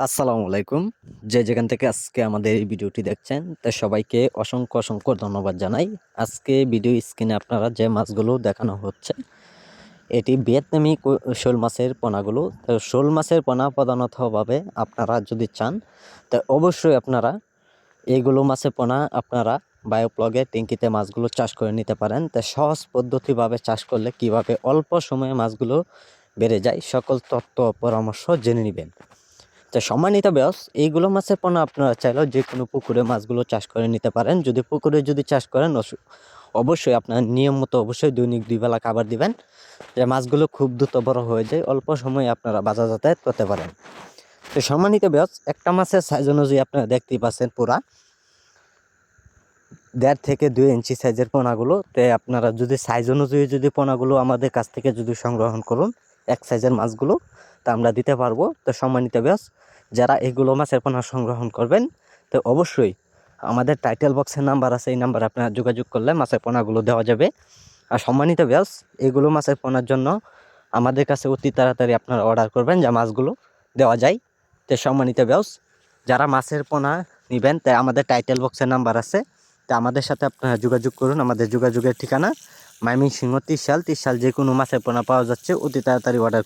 আসসালামু আলাইকুম। যে যেখান থেকে আজকে আমাদের এই ভিডিওটি দেখছেন, তা সবাইকে অসংখ্য অসংখ্য ধন্যবাদ জানাই। আজকে ভিডিও স্ক্রিনে আপনারা যে মাছগুলো দেখানো হচ্ছে, এটি ভিয়েতনামি শোল মাছের পোনাগুলো। তো শোল মাছের পোনা প্রধানতভাবে আপনারা যদি চান, তা অবশ্যই আপনারা এইগুলো মাছের পোনা আপনারা বায়োপ্লগে, ট্যাঙ্কিতে মাছগুলো চাষ করে নিতে পারেন। তা সহজ পদ্ধতিভাবে চাষ করলে কীভাবে অল্প সময়ে মাছগুলো বেড়ে যায়, সকল তথ্য পরামর্শ জেনে নেবেন। তো সম্মানিত ব্যাস এইগুলো মাছের পোনা আপনারা চাইলেও যে কোনো পুকুরে মাছগুলো চাষ করে নিতে পারেন। যদি পুকুরে যদি চাষ করেন অবশ্যই আপনার নিয়ম মতো অবশ্যই দৈনিক দুই বেলা খাবার দিবেন যে মাছগুলো খুব দ্রুত বড় হয়ে যায়। অল্প সময়ে আপনারা বাজার যাতায়াত করতে পারেন। তো সম্মানিত ব্যাস একটা মাছের সাইজ অনুযায়ী আপনারা দেখতেই পাচ্ছেন পুরা দেড় থেকে দুই ইঞ্চি সাইজের পোনাগুলো। তো আপনারা যদি সাইজ অনুযায়ী যদি পোনাগুলো আমাদের কাছ থেকে যদি সংগ্রহণ করুন, এক সাইজের মাছগুলো, তা আমরা দিতে পারব। তো সম্মানিত ব্যাস যারা এগুলো মাছের পোনা সংগ্রহণ করবেন, তো অবশ্যই আমাদের টাইটেল বক্সের নাম্বার আছে, এই নাম্বারে আপনারা যোগাযোগ করলে মাছের পোনাগুলো দেওয়া যাবে। আর সম্মানিত ব্যাস এগুলো মাছের পোনার জন্য আমাদের কাছে অতি তাড়াতাড়ি আপনারা অর্ডার করবেন যা মাছগুলো দেওয়া যায়। তো সম্মানিত ব্যাস যারা মাছের পোনা নেবেন তাই আমাদের টাইটেল বক্সের নাম্বার আছে, তা আমাদের সাথে আপনারা যোগাযোগ করুন। আমাদের যোগাযোগের ঠিকানা মাইমিং সিংহ তিরশাল। তিরশাল যে কোনো মাছের পোনা পাওয়া যাচ্ছে, অতি তাড়াতাড়ি অর্ডার